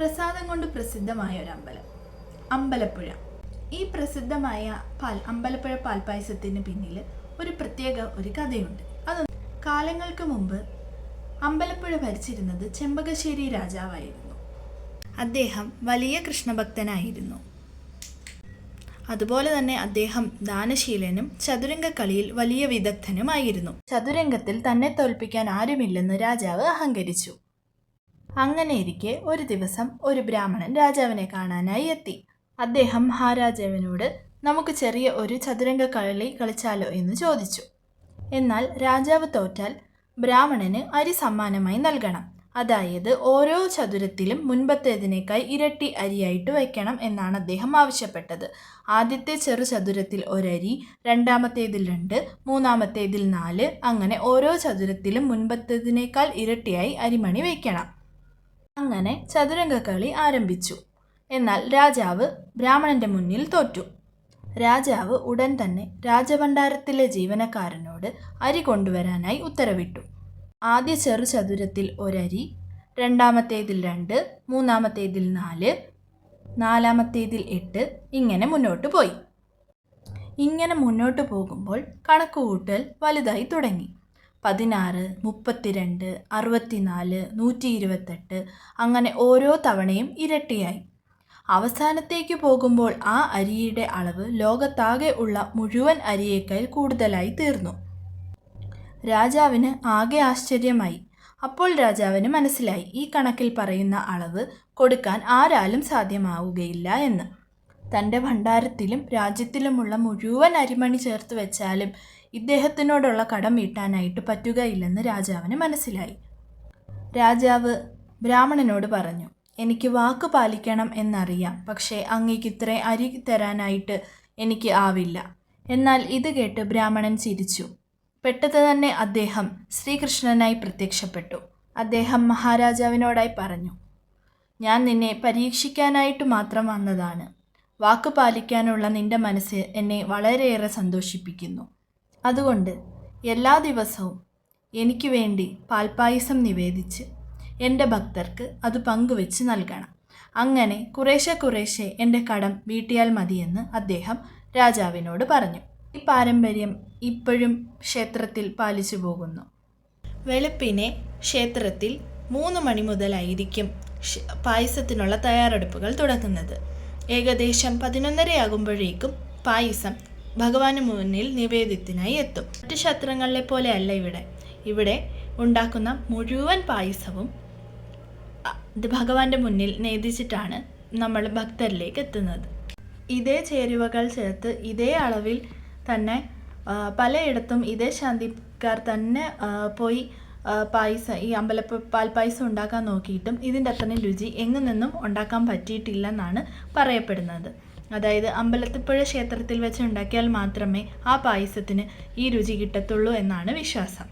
പ്രസാദം കൊണ്ട് പ്രസിദ്ധമായ ഒരു അമ്പലം. അമ്പലപ്പുഴ. ഈ പ്രസിദ്ധമായ പാൽ അമ്പലപ്പുഴ പാൽപ്പായസത്തിന് പിന്നിൽ ഒരു പ്രത്യേക ഒരു കഥയുണ്ട്. അത് കാലങ്ങൾക്ക് മുമ്പ് അമ്പലപ്പുഴ ഭരിച്ചിരുന്നത് ചെമ്പകശ്ശേരി രാജാവായിരുന്നു. അദ്ദേഹം വലിയ കൃഷ്ണഭക്തനായിരുന്നു. അതുപോലെ തന്നെ അദ്ദേഹം ദാനശീലനും ചതുരംഗ കളിയിൽ വലിയ വിദഗ്ധനുമായിരുന്നു. ചതുരംഗത്തിൽ തന്നെ തോൽപ്പിക്കാൻ ആരുമില്ലെന്ന് രാജാവ് അഹങ്കരിച്ചു. അങ്ങനെയിരിക്കെ ഒരു ദിവസം ഒരു ബ്രാഹ്മണൻ രാജാവിനെ കാണാനായി എത്തി. അദ്ദേഹം മഹാരാജാവിനോട് നമുക്ക് ചെറിയ ഒരു ചതുരംഗ കളി കളിച്ചാലോ എന്ന് ചോദിച്ചു. എന്നാൽ രാജാവ് തോറ്റാൽ ബ്രാഹ്മണന് അരി സമ്മാനമായി നൽകണം. അതായത് ഓരോ ചതുരത്തിലും മുൻപത്തേതിനേക്കാൾ ഇരട്ടി അരിയായിട്ട് വയ്ക്കണം എന്നാണ് അദ്ദേഹം ആവശ്യപ്പെട്ടത്. ആദ്യത്തെ ചെറു ചതുരത്തിൽ ഒരരി രണ്ടാമത്തേതിൽ രണ്ട് മൂന്നാമത്തേതിൽ നാല് അങ്ങനെ ഓരോ ചതുരത്തിലും മുൻപത്തേതിനേക്കാൾ ഇരട്ടിയായി അരിമണി വയ്ക്കണം. അങ്ങനെ ചതുരംഗ കളി ആരംഭിച്ചു. എന്നാൽ രാജാവ് ബ്രാഹ്മണന്റെ മുന്നിൽ തോറ്റു. രാജാവ് ഉടൻ തന്നെ രാജഭണ്ഡാരത്തിലെ ജീവനക്കാരനോട് അരി കൊണ്ടുവരാനായി ഉത്തരവിട്ടു. ആദ്യ ചെറു ചതുരത്തിൽ ഒരരി രണ്ടാമത്തേതിൽ രണ്ട് മൂന്നാമത്തേതിൽ നാല് നാലാമത്തേതിൽ എട്ട് ഇങ്ങനെ മുന്നോട്ട് പോയി. ഇങ്ങനെ മുന്നോട്ട് പോകുമ്പോൾ കണക്കുകൂട്ടൽ വലുതായി തുടങ്ങി. പതിനാറ് മുപ്പത്തിരണ്ട് അറുപത്തിനാല് നൂറ്റി ഇരുപത്തെട്ട് അങ്ങനെ ഓരോ തവണയും ഇരട്ടിയായി. അവസാനത്തേക്ക് പോകുമ്പോൾ ആ അരിയുടെ അളവ് ലോകത്താകെ ഉള്ള മുഴുവൻ അരിയേക്കാൾ കൂടുതലായി തീർന്നു. രാജാവിന് ആകെ ആശ്ചര്യമായി. അപ്പോൾ രാജാവിന് മനസ്സിലായി ഈ കണക്കിൽ പറയുന്ന അളവ് കൊടുക്കാൻ ആരാലും സാധ്യമാവുകയില്ല എന്ന്. തന്റെ ഭണ്ഡാരത്തിലും രാജ്യത്തിലുമുള്ള മുഴുവൻ അരിമണി ചേർത്ത് വെച്ചാലും ഇദ്ദേഹത്തിനോടുള്ള കടം വീട്ടാനായിട്ട് പറ്റുകയില്ലെന്ന് രാജാവിന് മനസ്സിലായി. രാജാവ് ബ്രാഹ്മണനോട് പറഞ്ഞു എനിക്ക് വാക്ക് പാലിക്കണം എന്നറിയാം പക്ഷേ അങ്ങേക്ക് ഇത്ര അരി തരാനായിട്ട് എനിക്ക് ആവില്ല. എന്നാൽ ഇത് കേട്ട് ബ്രാഹ്മണൻ ചിരിച്ചു. പെട്ടെന്ന് തന്നെ അദ്ദേഹം ശ്രീകൃഷ്ണനായി പ്രത്യക്ഷപ്പെട്ടു. അദ്ദേഹം മഹാരാജാവിനോടായി പറഞ്ഞു ഞാൻ നിന്നെ പരീക്ഷിക്കാനായിട്ട് മാത്രം വന്നതാണ്. വാക്ക് പാലിക്കാനുള്ള നിന്റെ മനസ്സ് എന്നെ വളരെയേറെ സന്തോഷിപ്പിക്കുന്നു. അതുകൊണ്ട് എല്ലാ ദിവസവും എനിക്ക് വേണ്ടി പാൽപ്പായസം നിവേദിച്ച് എന്റെ ഭക്തർക്ക് അത് പങ്കുവെച്ച് നൽകണം. അങ്ങനെ കുറേശ്ശെ കുറേശ്ശെ എന്റെ കടം വീട്ടിയാൽ മതിയെന്ന് അദ്ദേഹം രാജാവിനോട് പറഞ്ഞു. ഈ പാരമ്പര്യം ഇപ്പോഴും ക്ഷേത്രത്തിൽ പാലിച്ചു പോകുന്നു. വെളുപ്പിനെ ക്ഷേത്രത്തിൽ മൂന്ന് മണി മുതലായിരിക്കും പായസത്തിനുള്ള തയ്യാറെടുപ്പുകൾ തുടങ്ങുന്നത്. ഏകദേശം പതിനൊന്നരയാകുമ്പോഴേക്കും പായസം ഭഗവാന് മുന്നിൽ നിവേദ്യത്തിനായി എത്തും. മറ്റു ക്ഷേത്രങ്ങളിലെ പോലെയല്ല ഇവിടെ. ഇവിടെ ഉണ്ടാക്കുന്ന മുഴുവൻ പായസവും ഭഗവാന്റെ മുന്നിൽ നേദിച്ചിട്ടാണ് നമ്മൾ ഭക്തരിലേക്ക് എത്തുന്നത്. ഇതേ ചേരുവകൾ ചേർത്ത് ഇതേ അളവിൽ തന്നെ പലയിടത്തും ഇതേ ശാന്തിക്കാർ തന്നെ പോയി പായസം ഈ അമ്പലപ്പ പാൽപ്പായസം ഉണ്ടാക്കാൻ നോക്കിയിട്ടും ഇതിന്റെ അത്രയും രുചി എങ്ങു നിന്നും ഉണ്ടാക്കാൻ പറ്റിയിട്ടില്ല എന്നാണ് പറയപ്പെടുന്നത്. അതായത് അമ്പലത്തിപ്പുഴ ക്ഷേത്രത്തിൽ വെച്ച് ഉണ്ടാക്കിയാൽ മാത്രമേ ആ പായസത്തിന് ഈ രുചി കിട്ടത്തുള്ളൂ എന്നാണ് വിശ്വാസം.